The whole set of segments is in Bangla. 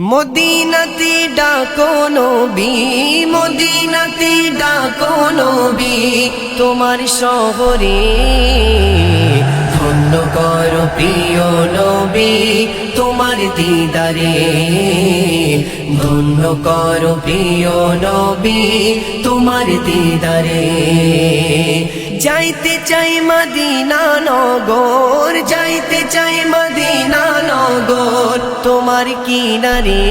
মদিনাতে ডাকো নবী, মদিনাতে ডাকো নবী, তোমার শহরে। ধন্য কর প্রিয় নবী, তোমার দিদারে। ধন্য কর প্রিয় নবী, তোমার দিদারে। যাইতে চাই মদিনা নগর, যাইতে চাই মদিনা তোমার কিনারে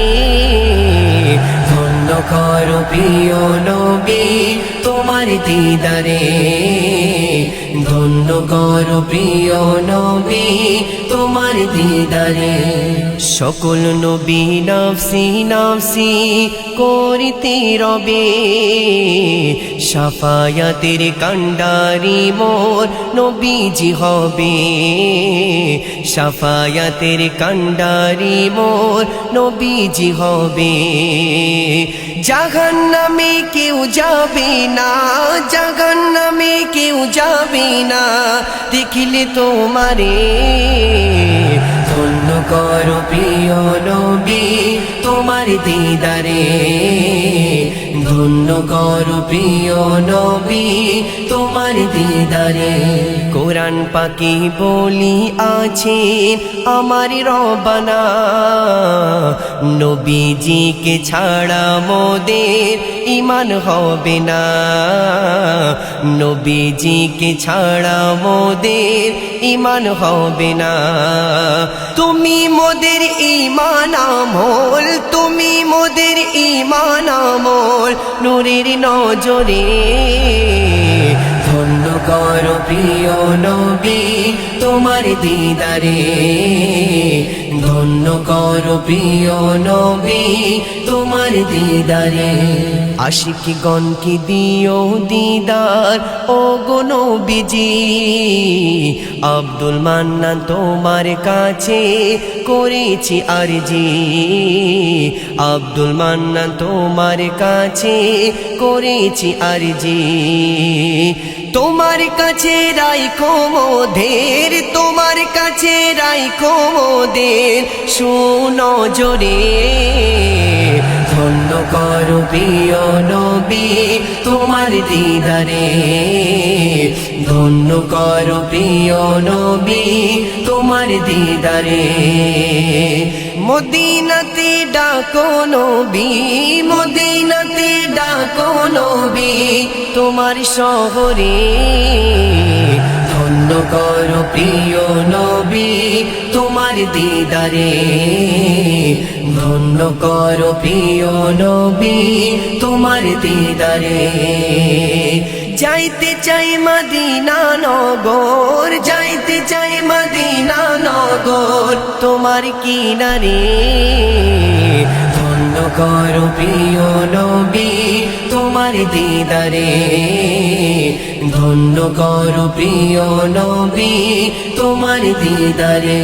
ধন্য কর প্রিয় নবী তোমার দিদারে। ধন্য কর প্রিয় নবী, তোমার দিদারে। সকল নবী নফসি নফসি করিতে রবে। সাফায়াতের কান্ডারি মোর নবীজি হবে। সাফায়াতের কান্ডারি মোর নবীজি হবে। জাহান নামে কেউ যাবে না। জাহান নামে কেউ যাবে না। দেখিলে তোমারে। ধন্য কর প্রিয় নবী তোমার দিদারে। ধন্য কর প্রিয় নবী, তোমার দিদারে। কোরআন পাকি বলি আছে, আমার রবানা। নবীজিকে ছাড়া মোদের ইমান হবে না। নবীজিকে ছাড়া মোদের ইমান হবে না। তুমি মোদের ইমান আমল তুমি মোদের ইমান আমল নূরের নজরে। ধন্য কর প্রিয় নবী তোমার দিদারে। ধন্য কর নবী তোমার দিদারে। আশিক কি দিও দিদার? ও গো নবীজি, আব্দুল মান্নান তোমার কাছে করেছি আরজি। আব্দুল মান্নান তোমার কাছে করেছি আরজি। তোমার কাছে রাইখো মোদের তোমার কাছে রাইখো মোদের শুনো জোরে। ধন্য কর প্রিয় নবী তোমার দিদারে। ধন্য কর প্রিয় নবী তোমার দিদারে। মদিনাতে ডাকো নবী, মদিনাতে ডাকো নবী তোমার শহরে। ধন্য কর প্রিয় নবী তোমার দিদারে। ধন্য কর প্রিয় নবী তোমার দিদারে। যাইতে চাই মদিনা নগর, যাইতে চাই মদিনা নগর তোমার কিনারে। ধন্য কর প্রিয় নবী তোমার দিদারে। ধন্য কর প্রিয় নবী তোমার দিদারে।